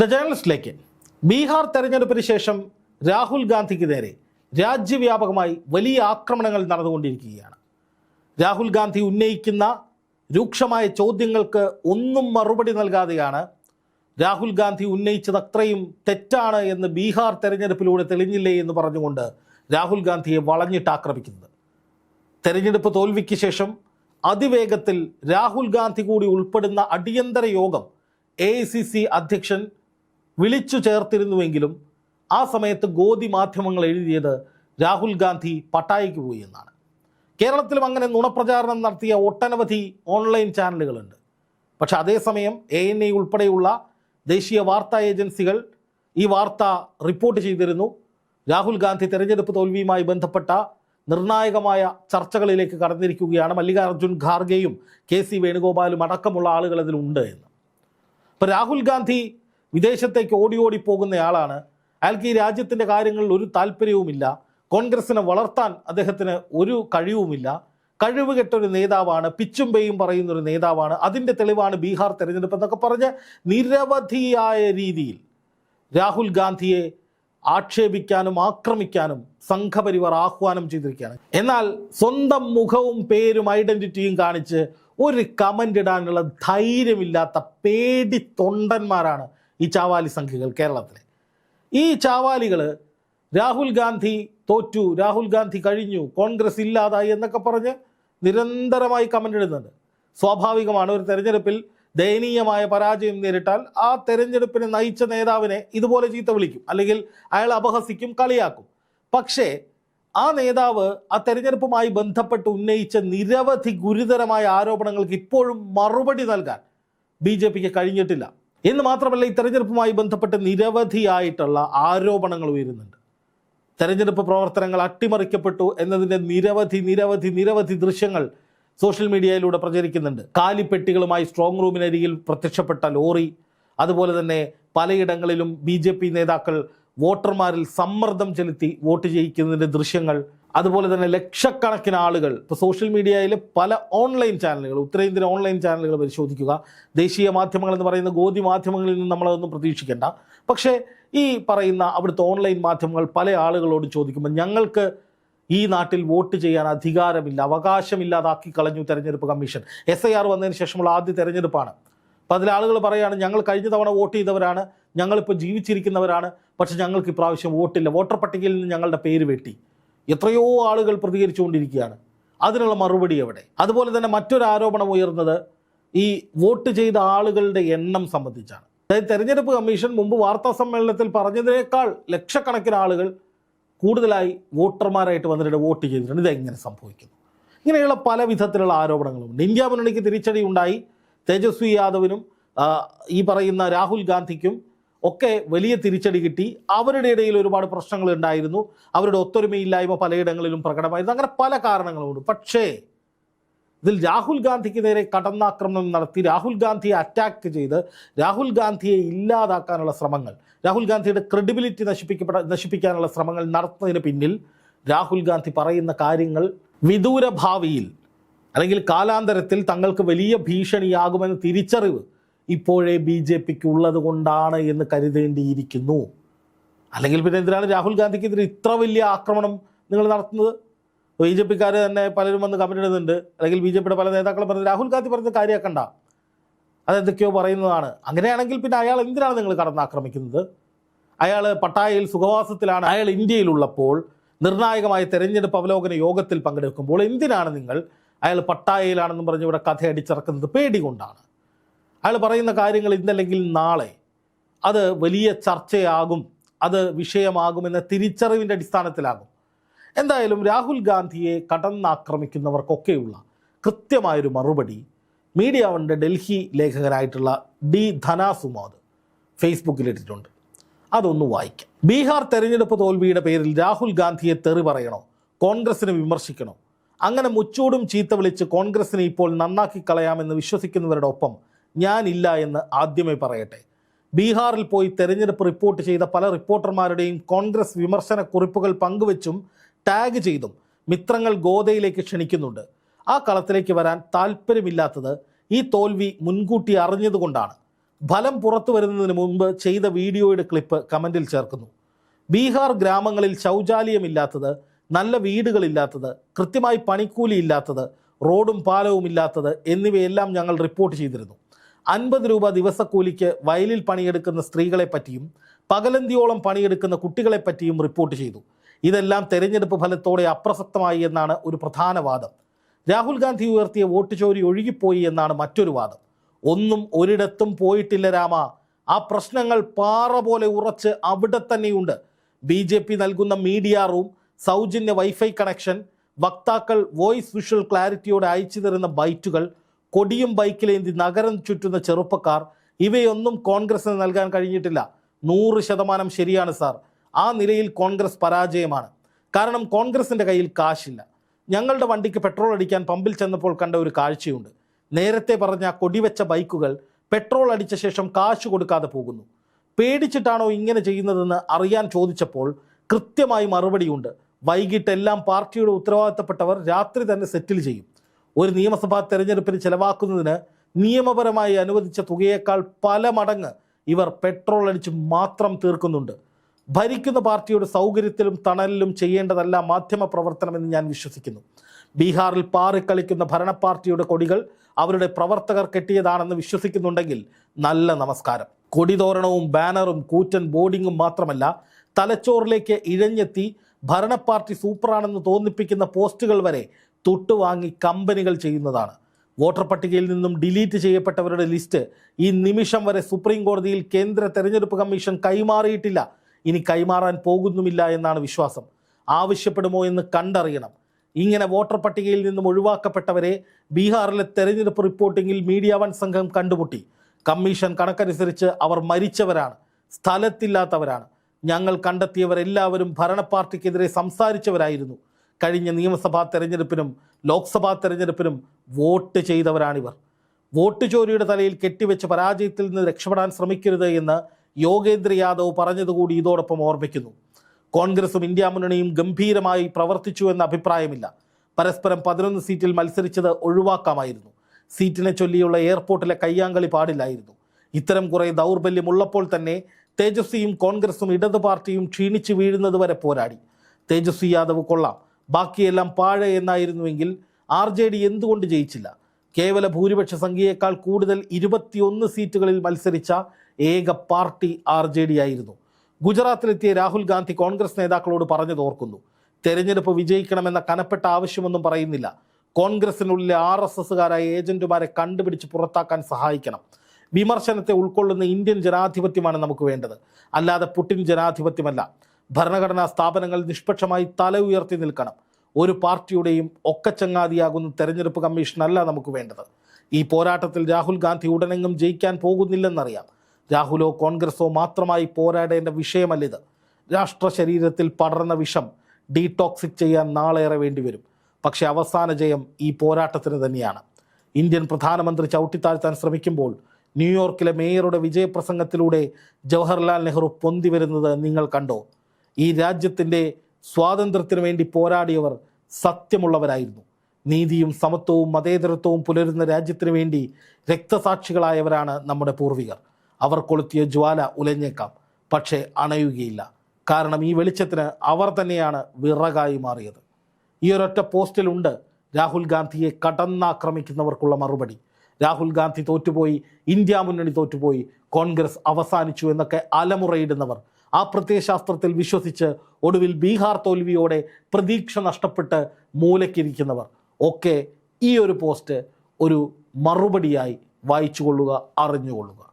The ജേർണലിസ്റ്റിലേക്ക് Bihar തെരഞ്ഞെടുപ്പിന് ശേഷം രാഹുൽ ഗാന്ധിക്ക് നേരെ രാജ്യവ്യാപകമായി വലിയ ആക്രമണങ്ങൾ നടന്നുകൊണ്ടിരിക്കുകയാണ്. രാഹുൽ ഗാന്ധി ഉന്നയിക്കുന്ന രൂക്ഷമായ ചോദ്യങ്ങൾക്ക് ഒന്നും മറുപടി നൽകാതെയാണ് രാഹുൽ ഗാന്ധി ഉന്നയിച്ചത് അത്രയും തെറ്റാണ് എന്ന് ബീഹാർ തെരഞ്ഞെടുപ്പിലൂടെ തെളിഞ്ഞില്ലേ എന്ന് പറഞ്ഞുകൊണ്ട് രാഹുൽ ഗാന്ധിയെ വളഞ്ഞിട്ട് ആക്രമിക്കുന്നത്. തെരഞ്ഞെടുപ്പ് തോൽവിക്ക് ശേഷം അതിവേഗത്തിൽ രാഹുൽ ഗാന്ധി കൂടി ഉൾപ്പെടുന്ന അടിയന്തര യോഗം എ അധ്യക്ഷൻ വിളിച്ചു ചേർത്തിരുന്നുവെങ്കിലും ആ സമയത്ത് ഗോതി മാധ്യമങ്ങൾ എഴുതിയത് രാഹുൽ ഗാന്ധി പട്ടായയ്ക്ക് പോയി എന്നാണ്. കേരളത്തിലും അങ്ങനെ നുണപ്രചാരണം നടത്തിയ ഒട്ടനവധി ഓൺലൈൻ ചാനലുകളുണ്ട്. പക്ഷെ അതേസമയം എ എൻ ഐ ഉൾപ്പെടെയുള്ള ദേശീയ വാർത്താ ഏജൻസികൾ ഈ വാർത്ത റിപ്പോർട്ട് ചെയ്തിരുന്നു. രാഹുൽ ഗാന്ധി തെരഞ്ഞെടുപ്പ് തോൽവിയുമായി ബന്ധപ്പെട്ട നിർണായകമായ ചർച്ചകളിലേക്ക് കടന്നിരിക്കുകയാണ് മല്ലികാർജുൻ ഖാർഗെയും കെ സി വേണുഗോപാലും അടക്കമുള്ള ആളുകൾ അതിലുണ്ട് എന്ന്. ഇപ്പോൾ രാഹുൽ ഗാന്ധി വിദേശത്തേക്ക് ഓടി ഓടി പോകുന്നയാളാണ്. അയാൾക്ക് ഈ രാജ്യത്തിന്റെ കാര്യങ്ങളിൽ ഒരു താല്പര്യവുമില്ല. കോൺഗ്രസിനെ വളർത്താൻ അദ്ദേഹത്തിന് ഒരു കഴിവുമില്ല. കഴിവ് കെട്ടൊരു നേതാവാണ് പിച്ചും പേയും പറയുന്നൊരു നേതാവാണ്. അതിന്റെ തെളിവാണ് ബീഹാർ തെരഞ്ഞെടുപ്പ് എന്നൊക്കെ പറഞ്ഞ് നിരവധിയായ രീതിയിൽ രാഹുൽ ഗാന്ധിയെ ആക്ഷേപിക്കാനും ആക്രമിക്കാനും സംഘപരിവാർ ആഹ്വാനം ചെയ്തിരിക്കുകയാണ്. എന്നാൽ സ്വന്തം മുഖവും പേരും ഐഡന്റിറ്റിയും കാണിച്ച് ഒരു കമന്റ് ഇടാനുള്ള ധൈര്യമില്ലാത്ത പേടി തൊണ്ടന്മാരാണ് ഈ ചാവാലി സംഖ്യകൾ കേരളത്തിലെ. ഈ ചാവാലികൾ രാഹുൽ ഗാന്ധി തോറ്റു രാഹുൽ ഗാന്ധി കഴിഞ്ഞു കോൺഗ്രസ് ഇല്ലാതായി എന്നൊക്കെ പറഞ്ഞ് നിരന്തരമായി കമന്റ് ഇടുന്നുണ്ട്. സ്വാഭാവികമാണ് ഒരു തെരഞ്ഞെടുപ്പിൽ ദയനീയമായ പരാജയം നേരിട്ടാൽ ആ തെരഞ്ഞെടുപ്പിനെ നയിച്ച നേതാവിനെ ഇതുപോലെ ചീത്ത വിളിക്കും. അല്ലെങ്കിൽ അയാൾ അപഹസിക്കും കളിയാക്കും. പക്ഷേ ആ നേതാവ് ആ തെരഞ്ഞെടുപ്പുമായി ബന്ധപ്പെട്ട് ഉന്നയിച്ച നിരവധി ഗുരുതരമായ ആരോപണങ്ങൾക്ക് ഇപ്പോഴും മറുപടി നൽകാൻ ബി കഴിഞ്ഞിട്ടില്ല. എന്ന് മാത്രമല്ല ഈ തെരഞ്ഞെടുപ്പുമായി ബന്ധപ്പെട്ട് നിരവധിയായിട്ടുള്ള ആരോപണങ്ങൾ ഉയരുന്നുണ്ട്. തെരഞ്ഞെടുപ്പ് പ്രവർത്തനങ്ങൾ അട്ടിമറിക്കപ്പെട്ടു എന്നതിന്റെ നിരവധി നിരവധി നിരവധി ദൃശ്യങ്ങൾ സോഷ്യൽ മീഡിയയിലൂടെ പ്രചരിക്കുന്നുണ്ട്. കാലിപ്പെട്ടികളുമായി സ്ട്രോങ് റൂമിനരികിൽ പ്രത്യക്ഷപ്പെട്ട ലോറി അതുപോലെ തന്നെ പലയിടങ്ങളിലും ബി നേതാക്കൾ വോട്ടർമാരിൽ സമ്മർദ്ദം ചെലുത്തി വോട്ട് ചെയ്യിക്കുന്നതിന്റെ ദൃശ്യങ്ങൾ അതുപോലെ തന്നെ ലക്ഷക്കണക്കിന് ആളുകൾ ഇപ്പോൾ സോഷ്യൽ മീഡിയയിലെ പല ഓൺലൈൻ ചാനലുകൾ ഉത്തരേന്ത്യൻ ഓൺലൈൻ ചാനലുകൾ പരിശോധിക്കുക. ദേശീയ മാധ്യമങ്ങൾ എന്ന് പറയുന്ന ഗോതി മാധ്യമങ്ങളിൽ നിന്ന് നമ്മളതൊന്നും പ്രതീക്ഷിക്കേണ്ട. പക്ഷേ ഈ പറയുന്ന അവിടുത്തെ ഓൺലൈൻ മാധ്യമങ്ങൾ പല ആളുകളോട് ചോദിക്കുമ്പോൾ ഞങ്ങൾക്ക് ഈ നാട്ടിൽ വോട്ട് ചെയ്യാൻ അധികാരമില്ല അവകാശമില്ലാതാക്കി കളഞ്ഞു തെരഞ്ഞെടുപ്പ് കമ്മീഷൻ. എസ് ഐ ആർ വന്നതിന് ശേഷമുള്ള ആദ്യ തെരഞ്ഞെടുപ്പാണ്. അപ്പോൾ അതിൽ ആളുകൾ പറയുകയാണ് ഞങ്ങൾ കഴിഞ്ഞ തവണ വോട്ട് ചെയ്തവരാണ് ഞങ്ങളിപ്പോൾ ജീവിച്ചിരിക്കുന്നവരാണ് പക്ഷേ ഞങ്ങൾക്ക് ഇപ്രാവശ്യം വോട്ടില്ല. വോട്ടർ പട്ടികയിൽ നിന്ന് ഞങ്ങളുടെ പേര് വെട്ടി. എത്രയോ ആളുകൾ പ്രതികരിച്ചുകൊണ്ടിരിക്കുകയാണ്. അതിനുള്ള മറുപടി എവിടെ? അതുപോലെ തന്നെ മറ്റൊരു ആരോപണം ഉയർന്നത് ഈ വോട്ട് ചെയ്ത ആളുകളുടെ എണ്ണം സംബന്ധിച്ചാണ്. അതായത് തെരഞ്ഞെടുപ്പ് കമ്മീഷൻ മുമ്പ് വാർത്താ സമ്മേളനത്തിൽ പറഞ്ഞതിനേക്കാൾ ലക്ഷക്കണക്കിന് ആളുകൾ കൂടുതലായി വോട്ടർമാരായിട്ട് വന്നിട്ട് വോട്ട് ചെയ്തിട്ടുണ്ട്. ഇതെങ്ങനെ സംഭവിക്കുന്നു? ഇങ്ങനെയുള്ള പല വിധത്തിലുള്ള ആരോപണങ്ങളുമുണ്ട് ഇന്ത്യ മുന്നണിക്ക് തിരിച്ചടി ഉണ്ടായി. തേജസ്വി യാദവിനും ഈ പറയുന്ന രാഹുൽ ഗാന്ധിക്കും ഒക്കെ വലിയ തിരിച്ചടി കിട്ടി. അവരുടെ ഇടയിൽ ഒരുപാട് പ്രശ്നങ്ങൾ ഉണ്ടായിരുന്നു. അവരുടെ ഒത്തൊരുമയില്ലായ്മ പലയിടങ്ങളിലും പ്രകടമായിരുന്നു. അങ്ങനെ പല കാരണങ്ങളുമുണ്ട്. പക്ഷേ ഇതിൽ രാഹുൽ ഗാന്ധിക്ക് നേരെ കടന്നാക്രമണം നടത്തി രാഹുൽ ഗാന്ധിയെ അറ്റാക്ക് ചെയ്ത് രാഹുൽ ഗാന്ധിയെ ഇല്ലാതാക്കാനുള്ള ശ്രമങ്ങൾ രാഹുൽ ഗാന്ധിയുടെ ക്രെഡിബിലിറ്റി നശിപ്പിക്കപ്പെട നശിപ്പിക്കാനുള്ള ശ്രമങ്ങൾ നടത്തുന്നതിന് പിന്നിൽ രാഹുൽ ഗാന്ധി പറയുന്ന കാര്യങ്ങൾ വിദൂര ഭാവിയിൽ അല്ലെങ്കിൽ കാലാന്തരത്തിൽ തങ്ങൾക്ക് വലിയ ഭീഷണിയാകുമെന്ന് തിരിച്ചറിവ് ഇപ്പോഴേ ബി ജെ പിക്ക് ഉള്ളത് കൊണ്ടാണ് എന്ന് കരുതേണ്ടിയിരിക്കുന്നു. അല്ലെങ്കിൽ പിന്നെ എന്തിനാണ് രാഹുൽ ഗാന്ധിക്കെതിരെ ഇത്ര വലിയ ആക്രമണം നിങ്ങൾ നടത്തുന്നത്? ബി ജെ പിക്കാർ തന്നെ പലരും വന്ന് കമന്റ് ഇടുന്നുണ്ട്. അല്ലെങ്കിൽ ബി ജെ പിയുടെ പല നേതാക്കളും പറഞ്ഞത് രാഹുൽ ഗാന്ധി പറഞ്ഞ കാര്യമാക്കണ്ട അതെന്തൊക്കെയോ പറയുന്നതാണ്. അങ്ങനെയാണെങ്കിൽ പിന്നെ അയാൾ എന്തിനാണ് നിങ്ങൾ കടന്നാക്രമിക്കുന്നത്? അയാൾ പട്ടായയിൽ സുഖവാസത്തിലാണ്. അയാൾ ഇന്ത്യയിലുള്ളപ്പോൾ നിർണായകമായ തെരഞ്ഞെടുപ്പ് അവലോകന യോഗത്തിൽ പങ്കെടുക്കുമ്പോൾ എന്തിനാണ് നിങ്ങൾ അയാൾ പട്ടായയിലാണെന്നും പറഞ്ഞ് ഇവിടെ കഥ അടിച്ചിറക്കുന്നത് പേടി കൊണ്ടാണ്. അയാൾ പറയുന്ന കാര്യങ്ങൾ ഇന്നല്ലെങ്കിൽ നാളെ. അത് വലിയ ചർച്ചയാകും അത് വിഷയമാകുമെന്ന തിരിച്ചറിവിന്റെ അടിസ്ഥാനത്തിലാകും. എന്തായാലും രാഹുൽ ഗാന്ധിയെ കടന്നാക്രമിക്കുന്നവർക്കൊക്കെയുള്ള കൃത്യമായൊരു മറുപടി മീഡിയ വണ്ട് ഡൽഹി ലേഖകനായിട്ടുള്ള ഡി ധനാസുമാദ് ഫേസ്ബുക്കിലിട്ടിട്ടുണ്ട്. അതൊന്ന് വായിക്കാം. ബീഹാർ തെരഞ്ഞെടുപ്പ് തോൽവിയുടെ പേരിൽ രാഹുൽ ഗാന്ധിയെ തെറി പറയണോ? കോൺഗ്രസിനെ വിമർശിക്കണോ? അങ്ങനെ മുച്ചൂടും ചീത്ത വിളിച്ച് കോൺഗ്രസിനെ ഇപ്പോൾ നന്നാക്കി കളയാമെന്ന് വിശ്വസിക്കുന്നവരുടെ ഒപ്പം ഞാനില്ല എന്ന് ആദ്യമേ പറയട്ടെ. ബീഹാറിൽ പോയി തെരഞ്ഞെടുപ്പ് റിപ്പോർട്ട് ചെയ്ത പല റിപ്പോർട്ടർമാരുടെയും കോൺഗ്രസ് വിമർശന കുറിപ്പുകൾ പങ്കുവച്ചും ടാഗ് ചെയ്തും മിത്രങ്ങൾ ഗോതയിലേക്ക് ക്ഷണിക്കുന്നുണ്ട്. ആ കളത്തിലേക്ക് വരാൻ താല്പര്യമില്ലാത്തത് ഈ തോൽവി മുൻകൂട്ടി അറിഞ്ഞതുകൊണ്ടാണ്. ഫലം പുറത്തു വരുന്നതിന് മുമ്പ് ചെയ്ത വീഡിയോയുടെ ക്ലിപ്പ് കമന്റിൽ ചേർക്കുന്നു. ബീഹാർ ഗ്രാമങ്ങളിൽ ശൗചാലയമില്ലാത്തത് നല്ല വീടുകളില്ലാത്തത് കൃത്യമായി പണിക്കൂലി ഇല്ലാത്തത് റോഡും പാലവും ഇല്ലാത്തത് എന്നിവയെല്ലാം ഞങ്ങൾ റിപ്പോർട്ട് ചെയ്തിരുന്നു. അൻപത് രൂപ ദിവസക്കൂലിക്ക് വയലിൽ പണിയെടുക്കുന്ന സ്ത്രീകളെ പറ്റിയും പകലന്തിയോളം പണിയെടുക്കുന്ന കുട്ടികളെ പറ്റിയും റിപ്പോർട്ട് ചെയ്തു. ഇതെല്ലാം തെരഞ്ഞെടുപ്പ് ഫലത്തോടെ അപ്രസക്തമായി എന്നാണ് ഒരു പ്രധാന വാദം. രാഹുൽ ഗാന്ധി ഉയർത്തിയ വോട്ട് ചോരി ഒഴുകിപ്പോയി എന്നാണ് മറ്റൊരു വാദം. ഒന്നും ഒരിടത്തും പോയിട്ടില്ല രാമ. ആ പ്രശ്നങ്ങൾ പാറ പോലെ ഉറച്ച് അവിടെ തന്നെയുണ്ട്. ബി ജെ പി നൽകുന്ന മീഡിയ റൂം സൗജന്യ വൈഫൈ കണക്ഷൻ വക്താക്കൾ വോയിസ് വിഷ്വൽ ക്ലാരിറ്റിയോടെ അയച്ചു തരുന്ന ബൈറ്റുകൾ കൊടിയും ബൈക്കിലേന്തി നഗരം ചുറ്റുന്ന ചെറുപ്പക്കാർ ഇവയൊന്നും കോൺഗ്രസിന് നൽകാൻ കഴിഞ്ഞിട്ടില്ല. നൂറ് ശതമാനം ശരിയാണ് സാർ. ആ നിലയിൽ കോൺഗ്രസ് പരാജയമാണ്. കാരണം കോൺഗ്രസിന്റെ കയ്യിൽ കാശില്ല. ഞങ്ങളുടെ വണ്ടിക്ക് പെട്രോൾ അടിക്കാൻ പമ്പിൽ ചെന്നപ്പോൾ കണ്ട ഒരു കാഴ്ചയുണ്ട്. നേരത്തെ പറഞ്ഞ കൊടിവെച്ച ബൈക്കുകൾ പെട്രോൾ അടിച്ച ശേഷം കാശ് കൊടുക്കാതെ പോകുന്നു. പേടിച്ചിട്ടാണോ ഇങ്ങനെ ചെയ്യുന്നതെന്ന് അറിയാൻ ചോദിച്ചപ്പോൾ കൃത്യമായി മറുപടിയുണ്ട്. വൈകിട്ടെല്ലാം പാർട്ടിയുടെ ഉത്തരവാദിത്തപ്പെട്ടവർ രാത്രി തന്നെ സെറ്റിൽ ചെയ്യും. ഒരു നിയമസഭാ തെരഞ്ഞെടുപ്പിന് ചെലവാക്കുന്നതിന് നിയമപരമായി അനുവദിച്ച തുകയേക്കാൾ പല മടങ്ങ് ഇവർ പെട്രോൾ അടിച്ച് മാത്രം തീർക്കുന്നുണ്ട്. ഭരിക്കുന്ന പാർട്ടിയുടെ സൗകര്യത്തിലും തണലിലും ചെയ്യേണ്ടതല്ല മാധ്യമ പ്രവർത്തനമെന്ന് ഞാൻ വിശ്വസിക്കുന്നു. ബീഹാറിൽ പാറിക്കളിക്കുന്ന ഭരണ പാർട്ടിയുടെ കൊടികൾ അവരുടെ പ്രവർത്തകർ കെട്ടിയതാണെന്ന് വിശ്വസിക്കുന്നുണ്ടെങ്കിൽ നല്ല നമസ്കാരം. കൊടിതോരണവും ബാനറും കൂറ്റൻ ബോർഡിങ്ങും മാത്രമല്ല തലച്ചോറിലേക്ക് ഇഴഞ്ഞെത്തി ഭരണ പാർട്ടി സൂപ്പറാണെന്ന് തോന്നിപ്പിക്കുന്ന പോസ്റ്റുകൾ വരെ തൊട്ടുവാങ്ങി കമ്പനികൾ ചെയ്യുന്നതാണ്. വോട്ടർ പട്ടികയിൽ നിന്നും ഡിലീറ്റ് ചെയ്യപ്പെട്ടവരുടെ ലിസ്റ്റ് ഈ നിമിഷം വരെ സുപ്രീം കോടതിയിൽ കേന്ദ്ര തെരഞ്ഞെടുപ്പ് കമ്മീഷൻ കൈമാറിയിട്ടില്ല. ഇനി കൈമാറാൻ പോകുന്നുമില്ല എന്നാണ് വിശ്വാസം. ആവശ്യപ്പെടുമോ എന്ന് കണ്ടറിയണം. ഇങ്ങനെ വോട്ടർ പട്ടികയിൽ നിന്നും ഒഴിവാക്കപ്പെട്ടവരെ ബീഹാറിലെ തെരഞ്ഞെടുപ്പ് റിപ്പോർട്ടിങ്ങിൽ മീഡിയ വൺ സംഘം കണ്ടുമുട്ടി. കമ്മീഷൻ കണക്കനുസരിച്ച് അവർ മരിച്ചവരാണ്. സ്ഥലത്തില്ലാത്തവരാണ്. ഞങ്ങൾ കണ്ടെത്തിയവരെല്ലാവരും ഭരണ പാർട്ടിക്കെതിരെ സംസാരിച്ചവരായിരുന്നു. കഴിഞ്ഞ നിയമസഭാ തെരഞ്ഞെടുപ്പിനും ലോക്സഭാ തെരഞ്ഞെടുപ്പിനും വോട്ട് ചെയ്തവരാണിവർ. വോട്ട് ചോരിയുടെ തലയിൽ കെട്ടിവെച്ച് പരാജയത്തിൽ നിന്ന് രക്ഷപ്പെടാൻ ശ്രമിക്കരുത് എന്ന് യോഗേന്ദ്ര യാദവ് പറഞ്ഞതുകൂടി ഇതോടൊപ്പം ഓർമ്മിക്കുന്നു. കോൺഗ്രസും ഇന്ത്യ മുന്നണിയും ഗംഭീരമായി പ്രവർത്തിച്ചു എന്ന അഭിപ്രായമില്ല. പരസ്പരം പതിനൊന്ന് സീറ്റിൽ മത്സരിച്ചത് ഒഴിവാക്കാമായിരുന്നു. സീറ്റിനെ ചൊല്ലിയുള്ള എയർപോർട്ടിലെ കയ്യാങ്കളി പാടില്ലായിരുന്നു. ഇത്തരം കുറേ ദൗർബല്യമുള്ളപ്പോൾ തന്നെ തേജസ്വിയും കോൺഗ്രസും ഇടതു പാർട്ടിയും ക്ഷീണിച്ചു വീഴുന്നത് വരെ പോരാടി. തേജസ്വി യാദവ് കൊള്ളാം. ബാക്കിയെല്ലാം പാഴ എന്നായിരുന്നുവെങ്കിൽ ആർ ജെ ഡി എന്തുകൊണ്ട് ജയിച്ചില്ല? കേവല ഭൂരിപക്ഷ സംഖ്യയേക്കാൾ കൂടുതൽ ഇരുപത്തിയൊന്ന് സീറ്റുകളിൽ മത്സരിച്ച ഏക പാർട്ടി ആർ ജെ ഡി ആയിരുന്നു. ഗുജറാത്തിലെത്തിയ രാഹുൽ ഗാന്ധി കോൺഗ്രസ് നേതാക്കളോട് പറഞ്ഞത് ഓർക്കുന്നു. തെരഞ്ഞെടുപ്പ് വിജയിക്കണമെന്ന കനപ്പെട്ട ആവശ്യമൊന്നും പറയുന്നില്ല. കോൺഗ്രസിനുള്ളിലെ ആർ എസ് എസുകാരായ ഏജന്റുമാരെ കണ്ടുപിടിച്ച് പുറത്താക്കാൻ സഹായിക്കണം. വിമർശനത്തെ ഉൾക്കൊള്ളുന്ന ഇന്ത്യൻ ജനാധിപത്യമാണ് നമുക്ക് വേണ്ടത്. അല്ലാതെ പുട്ടിൻ ജനാധിപത്യമല്ല. ഭരണഘടനാ സ്ഥാപനങ്ങൾ നിഷ്പക്ഷമായി തല ഉയർത്തി നിൽക്കണം. ഒരു പാർട്ടിയുടെയും ഒക്കച്ചങ്ങാതിയാകുന്ന തെരഞ്ഞെടുപ്പ് കമ്മീഷനല്ല നമുക്ക് വേണ്ടത്. ഈ പോരാട്ടത്തിൽ രാഹുൽ ഗാന്ധി ഉടനെങ്ങും ജയിക്കാൻ പോകുന്നില്ലെന്നറിയാം. രാഹുലോ കോൺഗ്രസോ മാത്രമായി പോരാടേണ്ട വിഷയമല്ലിത്. രാഷ്ട്ര ശരീരത്തിൽ പടർന്ന വിഷം ഡീടോക്സിക് ചെയ്യാൻ നാളേറെ വേണ്ടിവരും പക്ഷേ അവസാന ജയം ഈ പോരാട്ടത്തിന് തന്നെയാണ്. ഇന്ത്യൻ പ്രധാനമന്ത്രി ചവിട്ടിത്താഴ്ത്താൻ ശ്രമിക്കുമ്പോൾ ന്യൂയോർക്കിലെ മേയറുടെ വിജയപ്രസംഗത്തിലൂടെ ജവഹർലാൽ നെഹ്റു പൊന്തി വരുന്നത് നിങ്ങൾ കണ്ടോ? ഈ രാജ്യത്തിന്റെ സ്വാതന്ത്ര്യത്തിന് വേണ്ടി പോരാടിയവർ സത്യമുള്ളവരായിരുന്നു. നീതിയും സമത്വവും മതേതരത്വവും പുലരുന്ന രാജ്യത്തിനു വേണ്ടി രക്തസാക്ഷികളായവരാണ് നമ്മുടെ പൂർവികർ. അവർ കൊളുത്തിയ ജ്വാല ഉലഞ്ഞേക്കാം പക്ഷേ അണയുകയില്ല. കാരണം ഈ വെളിച്ചത്തിന് അവർ തന്നെയാണ് വിറകായി മാറിയത്. ഈ ഒരൊറ്റ പോസ്റ്റിലുണ്ട് രാഹുൽ ഗാന്ധിയെ കടന്നാക്രമിക്കുന്നവർക്കുള്ള മറുപടി. രാഹുൽ ഗാന്ധി തോറ്റുപോയി ഇന്ത്യ മുന്നണി തോറ്റുപോയി കോൺഗ്രസ് അവസാനിച്ചു എന്നൊക്കെ അലമുറയിടുന്നവർ ആ പ്രത്യയശാസ്ത്രത്തിൽ വിശ്വസിച്ച് ഒടുവിൽ ബീഹാർ തോൽവിയോടെ പ്രതീക്ഷ നഷ്ടപ്പെട്ട് മൂലക്കിരിക്കുന്നവർ ഒക്കെ ഈ ഒരു പോസ്റ്റ് ഒരു മറുപടിയായി വായിച്ചുകൊള്ളുക അറിഞ്ഞുകൊള്ളുക.